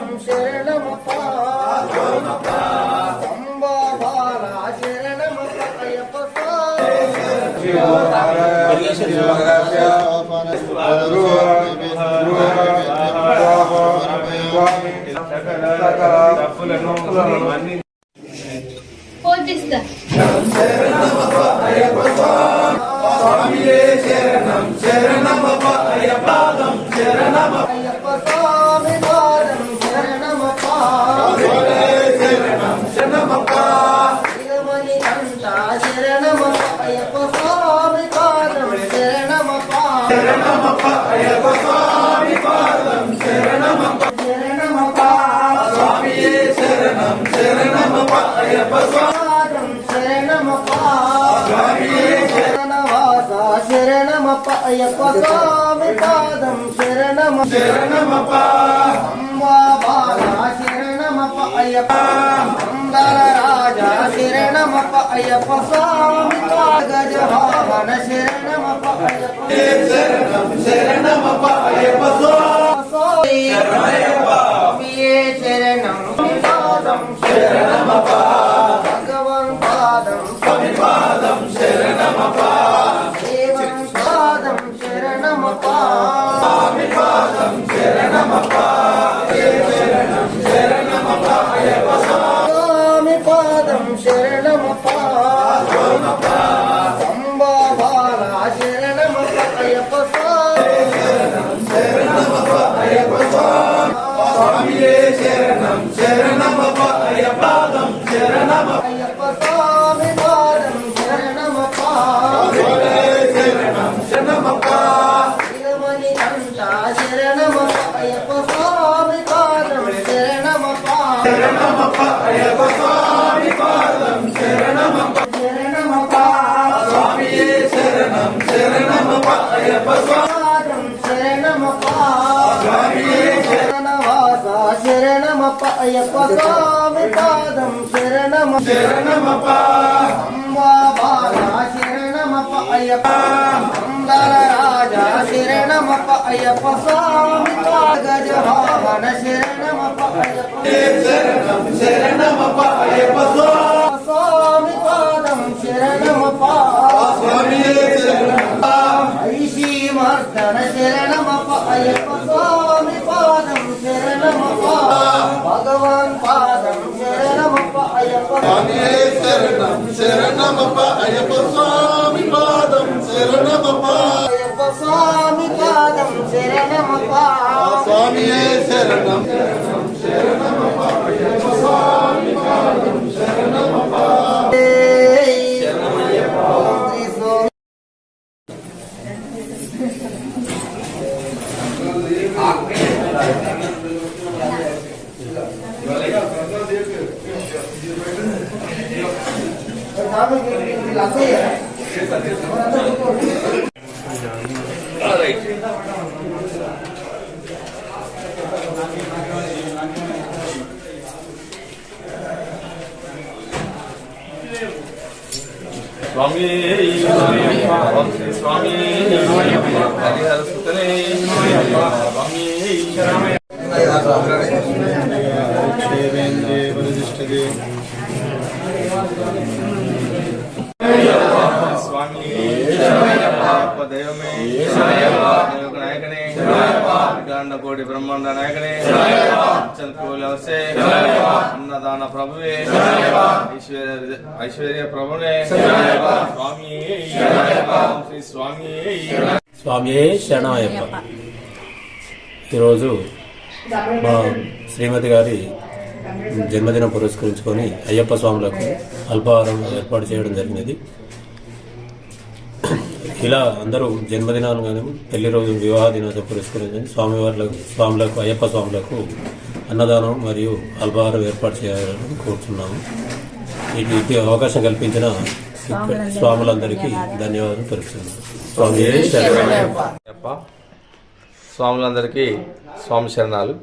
శరణం శరణమప్ప శరణమప్ప శరణమప్ప అయ్యప్ప స్వామి పాదం శరణమ శరణమప్ప అంబా బాల శరణమప్ప అయ్యప్ప మంగళ రాజా శరణమప్ప అయ్యప్ప స్వామి గజ వాహన శరణమప్ప అయ్యప్ప శరణం శరణమప్ప అయ్యప్ప పాదం శరణమప్ప అంబా బాల శరణమప్ప అయ్యప్ప స్వామి అయ్యప్ప స్వామియే శరణం శరణమప్ప పాదం అయ్యప్ప స్వామి పాదం శరణమప్ప. శరణం శరణమప్ప అయ్యప్ప స్వామి పాదం శరణమప్ప శరణమప్ప అయ్యప్ప అయ్యప్ప శరణమప్ప. అయ్యప్ప స్వామి పాదం శరణమ. శరణమప్ప. అంబా బాల శరణమప్ప. అయ్యప్ప మంగళ రాజా శరణమప్ప. అయ్యప్ప స్వామి గజ వాహన శరణమప్ప. అయ్యప్ప శరణం శరణమప్ప. అయ్యప్ప స్వామి శరణమప్ప అయ్యప్ప స్వామి పాదం శరణమప్ప భగవాన్ పాదం శరణమప్ప. అయ్యప్ప శరణం శరణమప్ప అయ్యప్ప స్వామి పాదం శరణమప్ప. అయ్యప్ప స్వామి పాదం స్వామియే శరణం శ్రీ స్వామి స్వామి స్వామి హరిహర సుతనే స్వామి స్వామి దైవమే నాయకనే కోటి బ్రహ్మాండ నాయకనే చంద్రకోలవసే అన్నదాన ప్రభువే ఐశ్వర్య ఐశ్వర్య ప్రభునే స్వామి శ్రీ స్వామి స్వామియే శరణాయప్ప ఈరోజు మా శ్రీమతి గారి జన్మదినం పురస్కరించుకొని అయ్యప్ప స్వాములకు అల్పాహారం ఏర్పాటు చేయడం జరిగినది. ఇలా అందరూ జన్మదినాలు కానీ పెళ్ళి రోజు వివాహ దినోత్సవం పురస్కరించుకొని స్వామివార్లకు స్వాములకు అయ్యప్ప స్వాములకు అన్నదానం మరియు అల్పాహారం ఏర్పాటు చేయాలని కోరుతున్నాము ఇటు ఇటు అవకాశం కల్పించిన స్వాములందరికీ ధన్యవాదాలు తెలుపుతున్నాను. శరణాయప్ప అయ్యప్ప స్వాములందరికీ స్వామి శరణాలు.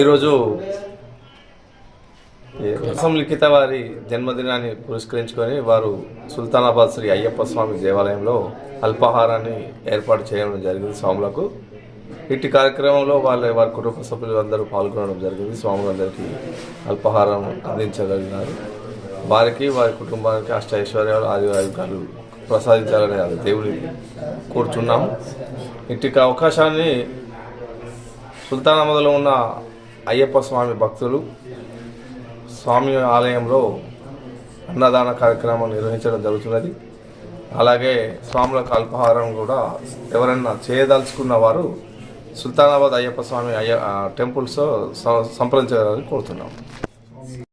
ఈరోజు ఈ రసం లిఖిత వారి జన్మదినాన్ని పురస్కరించుకొని వారు సుల్తానాబాద్ శ్రీ అయ్యప్ప స్వామి దేవాలయంలో అల్పాహారాన్ని ఏర్పాటు చేయడం జరిగింది స్వాములకు. ఇట్టి కార్యక్రమంలో వాళ్ళ వారి కుటుంబ సభ్యులు అందరూ పాల్గొనడం జరిగింది. స్వాములందరికీ అల్పాహారం అందించగలిగినారు. వారికి వారి కుటుంబానికి అష్ట ఐశ్వర్యాలు ఆది ప్రసాదించాలని అది దేవుని కోరుచున్నాము. ఇట్టి అవకాశాన్ని సుల్తానాబాద్లో ఉన్న అయ్యప్ప స్వామి భక్తులు స్వామి ఆలయంలో అన్నదాన కార్యక్రమం నిర్వహించడం జరుగుతున్నది. అలాగే స్వాములకు అల్పాహారం కూడా ఎవరైనా చేయదలుచుకున్న వారు సుల్తానాబాద్ అయ్యప్ప స్వామి అయ్య టెంపుల్స్ సంప్రదించాలని కోరుతున్నాం.